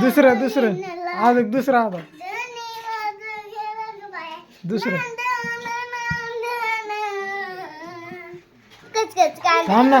दुसरं दुसरं. अजून दुसरा आता दुसरं. थांब ना.